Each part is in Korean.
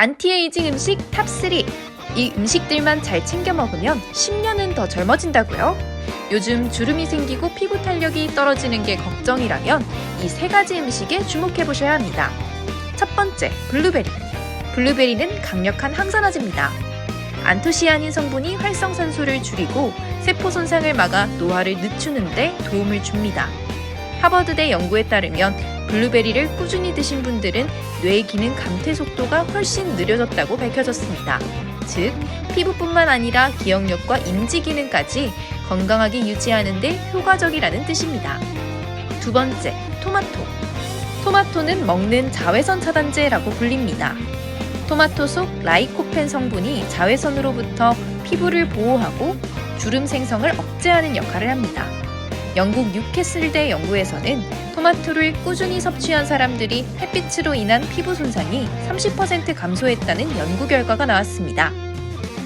안티에이징 음식 탑3. 이 음식들만 잘 챙겨 먹으면 10년은 더 젊어진다고요? 요즘 주름이 생기고 피부 탄력이 떨어지는 게 걱정이라면 이 세 가지 음식에 주목해 보셔야 합니다. 첫 번째, 블루베리. 블루베리는 강력한 항산화제입니다. 안토시아닌 성분이 활성산소를 줄이고 세포 손상을 막아 노화를 늦추는데 도움을 줍니다. 하버드대 연구에 따르면 블루베리를 꾸준히 드신 분들은 뇌 기능 감퇴 속도가 훨씬 느려졌다고 밝혀졌습니다. 즉, 피부뿐만 아니라 기억력과 인지 기능까지 건강하게 유지하는데 효과적이라는 뜻입니다. 두 번째, 토마토. 토마토는 먹는 자외선 차단제라고 불립니다. 토마토 속 라이코펜 성분이 자외선으로부터 피부를 보호하고 주름 생성을 억제하는 역할을 합니다. 영국 뉴캐슬대 연구에서는 토마토를 꾸준히 섭취한 사람들이 햇빛으로 인한 피부 손상이 30% 감소했다는 연구 결과가 나왔습니다.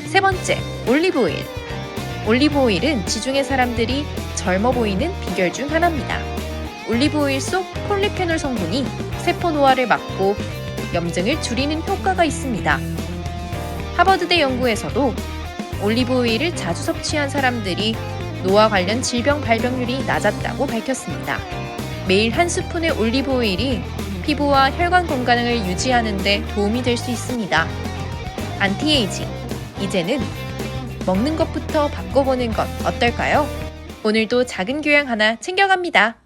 세 번째, 올리브 오일. 올리브 오일은 지중해 사람들이 젊어 보이는 비결 중 하나입니다. 올리브 오일 속 폴리페놀 성분이 세포 노화를 막고 염증을 줄이는 효과가 있습니다. 하버드대 연구에서도 올리브 오일을 자주 섭취한 사람들이 노화 관련 질병 발병률이 낮았다고 밝혔습니다. 매일 한 스푼의 올리브 오일이 피부와 혈관 건강을 유지하는 데 도움이 될 수 있습니다. 안티에이징. 이제는 먹는 것부터 바꿔보는 것 어떨까요? 오늘도 작은 교양 하나 챙겨갑니다.